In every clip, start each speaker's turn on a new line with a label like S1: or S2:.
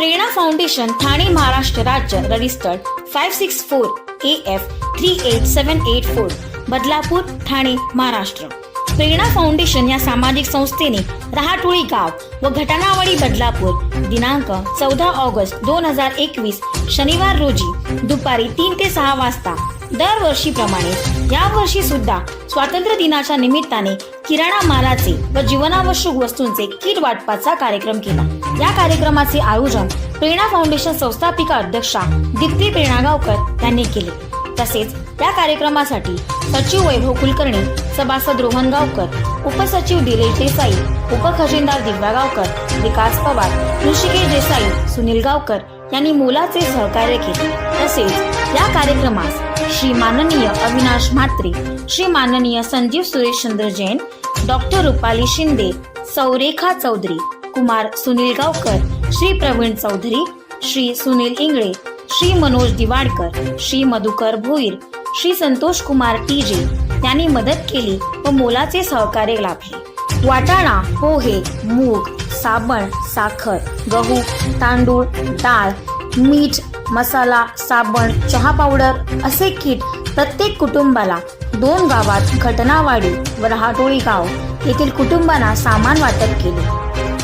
S1: प्रेरणा
S2: foundation Thane Maharashtra राज्य registered five six four A F three eight seven eight four Badlapur Thane Maharashtra. Prerana foundation या सामाजिक संस्थेने रहाटोळी गाव व घटनावाडी बदलापूर दिनांक चौदा ऑगस्ट दोन हजार एकवीस शनिवार रोजी दुपारी तीन ते सहा वाजता दरवर्षीप्रमाणे यावर्षी सुद्धा स्वातंत्र्य दिनाच्या निमित्ताने किराणा मालाचे व जीवनावश्यक वस्तूंचे किट वाटपाचा कार्यक्रम केला. या कार्यक्रमाचे आयोजन प्रेरणा फाउंडेशन संस्थापिका अध्यक्षा दीप्ती प्रेरणागावकर यांनी केले. तसेच या कार्यक्रमासाठी सचिव वैभव कुलकर्णी सभासद रोहन गावकर उपसचिव दिलेश देसाई उपखजिनदार दिव्या गावकर विकास पवार ऋषिकेश देसाई सुनील गावकर यांनी मोलाचे सहकार्य केले. तसेच या कार्यक्रमास श्री माननीय अविनाश म्हात्रे श्री माननीय संजीव सुरेश चंद्र जैन डॉक्टर रुपाली शिंदे सौरेखा चौधरी कुमार सुनील गावकर श्री प्रवीण चौधरी श्री सुनील इंगळे श्री मनोज दिवाडकर श्री मधुकर भोईर श्री संतोष कुमार टीजे यांनी मदत केली व मोलाचे सहकार्य लाभले. वाटाणा पोहे मूग साबण साखर गहू तांदूळ डाळ मीठ मसाला साबण चहा पावडर असे किट प्रत्येक कुटुंबाला दोन गावात घटनावाडी व रहाटोळी गाव येथील कुटुंबांना सामान वाटप केले.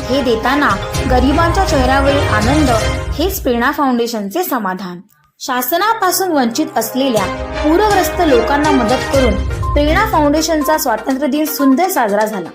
S2: हे देताना गरिबांच्या चेहऱ्यावरील आनंद हेच प्रेरणा फाउंडेशनचे समाधान. शासनापासून वंचित असलेल्या पूरग्रस्त लोकांना मदत करून प्रेरणा फाउंडेशनचा स्वातंत्र्य दिन सुंदर साजरा झाला.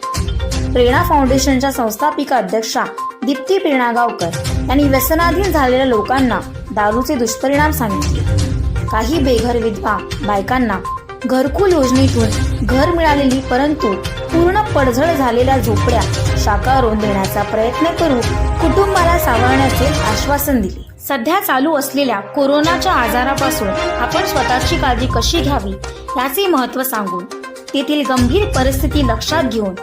S2: प्रेरणा फाउंडेशनच्या संस्थापिका अध्यक्षा दीप्ती प्रेरणागावकर यांनी व्यसनाधीन झालेल्या लोकांना दारूचे दुष्परिणाम सांगितले. काही बेघर विधवा बायकांना घरकुल योजनेतून घर मिळालेली परंतु पूर्ण पडझड झालेल्या झोपड्या साकारून देण्याचा प्रयत्न करू कुटुंबाला सावरण्याचे आश्वासन दिले. सध्या चालू असलेल्या कोरोनाच्या आजारापासून आपण स्वतःची काळजी कशी घ्यावी याचे महत्त्व सांगून तेथील गंभीर परिस्थिती लक्षात घेऊन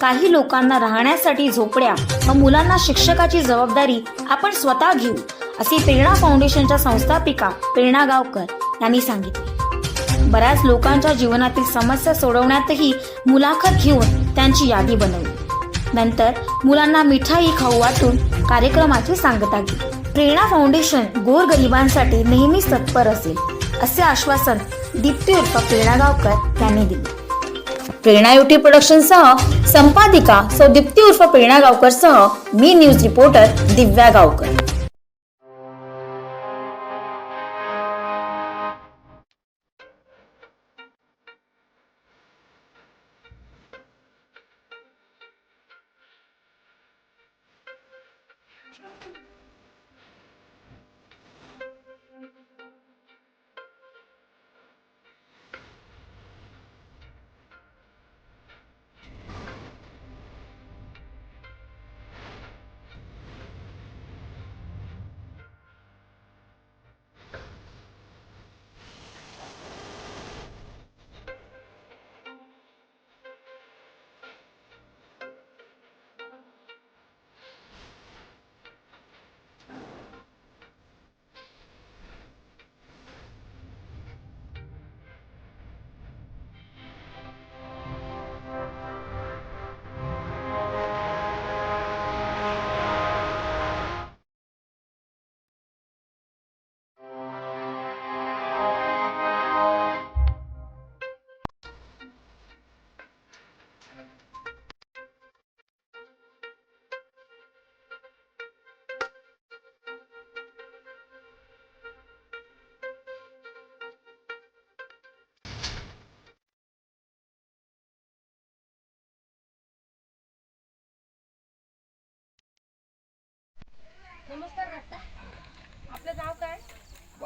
S2: काही लोकांना राहण्यासाठी झोपड्या व मुलांना शिक्षकाची जबाबदारी आपण स्वतः घेऊ असे प्रेरणा फाउंडेशनच्या संस्थापिका प्रेरणा गावकर यांनी सांगितले. बऱ्याच लोकांच्या जीवनातील समस्या सोडवण्यातही मुलाखत घेऊन त्यांची यादी बनवली. नंतर मुलांना मिठाई खाऊ वाटून कार्यक्रमाची सांगता केली. प्रेरणा फाउंडेशन गोरगरिबांसाठी नेहमीच तत्पर असेल असे आश्वासन दीप्ती उर्फ प्रेरणा गावकर यांनी दिले.
S1: प्रेरणा युटी प्रोडक्शन सह संपादिका सौ दीप्ती उर्फ प्रेरणा गावकर सह मी न्यूज रिपोर्टर दिव्या गावकर.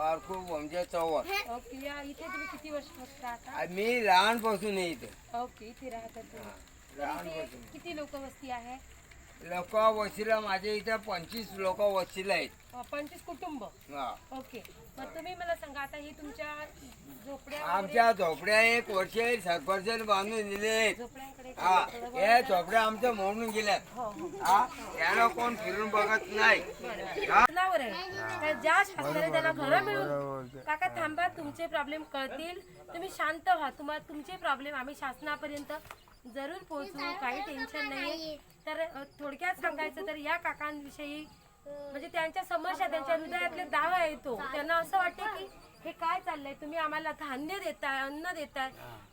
S3: बारकू वमजा चव्हाण.
S4: ओके या इथे तुम्ही किती वर्ष राहता
S3: मी लहानपासून आहे इथे.
S4: ओके इथे राहता तुम्ही. तर इथे
S3: लहानपासून.
S4: किती लोक वस्ती आहे?
S3: लोक वशिला माझ्या इथं पंचवीस लोक वशिला आहेत.
S4: अ, पंचवीस कुटुंब.
S3: हा.
S4: ओके. मग तुम्ही मला सांगा आता ही तुमच्या
S3: आमच्या झोपड्या एक वर्ष सरपंच बांधून दिले. हा हे झोपड्या आमच्या मोडून गेल्यात
S4: हो हो.
S3: हा याला कोण फिरून बघत नाही. हा?
S4: शासनावर आहे. तर ज्या शासनाने त्याला घरं मिळून काका थांबा तुमचे प्रॉब्लेम कळतील. तुम्ही शांत व्हा. तुम्हाला तुमचे प्रॉब्लेम आम्ही शासनापर्यंत जरूर पोहोचवू. काही टेन्शन नाही तर थोडक्यात सांगायचं तर या काकांविषयी म्हणजे त्यांच्या समस्या त्यांच्या हृदयातले दावा येतो त्यांना असं वाटते की हे काय चाललंय? तुम्ही आम्हाला धान्य देताय अन्न देताय.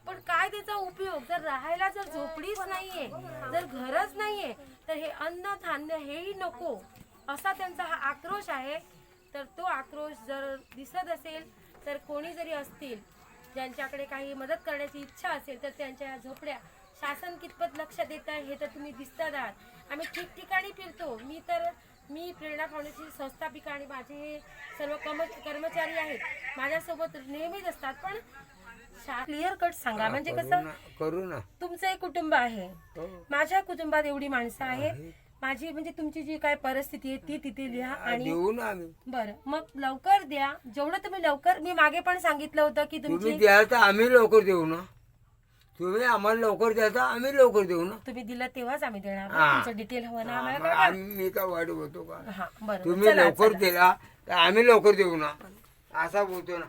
S4: पण काय त्याचा उपयोग? जर राहायला जर झोपडीच नाहीये जर घरच नाहीये तर हे अन्न धान्य हेही नको. असा त्यांचा हा आक्रोश आहे. तर तो आक्रोश जर दिसत असेल तर कोणी जरी असतील ज्यांच्याकडे काही मदत करण्याची इच्छा असेल तर त्यांच्या या झोपड्या शासन कितपत लक्ष देत आहे हे तर तुम्ही दिसतात आहात. आम्ही ठिकठिकाणी फिरतो. मी तर मी प्रेरणा फाउंडेशनची संस्थापिका आणि माझे हे सर्व कर्म कर्मचारी आहेत. माझ्यासोबत नेहमीच असतात पण क्लिअर कट सांगा. म्हणजे कसं
S3: करू ना.
S4: तुमचं एक कुटुंब आहे.
S3: हो.
S4: माझ्या कुटुंबात एवढी माणसं आहेत. माझी म्हणजे तुमची जी काय परिस्थिती आहे ती तिथे लिहा आणि बरं मग लवकर द्या. जेवढं तुम्ही लवकर मी मागे पण सांगितलं होतं की
S3: तुम्ही
S4: तुमची
S3: आम्ही लवकर देऊ ना. तुम्ही आम्हाला लवकर तर आम्ही लवकर देऊ ना
S4: तुम्ही दिलं तेव्हाच आम्ही देणार
S3: हा.
S4: तुमचं डिटेल हवं ना आम्हाला
S3: मग
S4: काका?
S3: आम्ही मी का वाट होतो का
S4: हा बरं
S3: तुम्ही
S4: चला,
S3: लवकर
S4: चला.
S3: दिला तर आम्ही लवकर देऊ ना असा बोलतो ना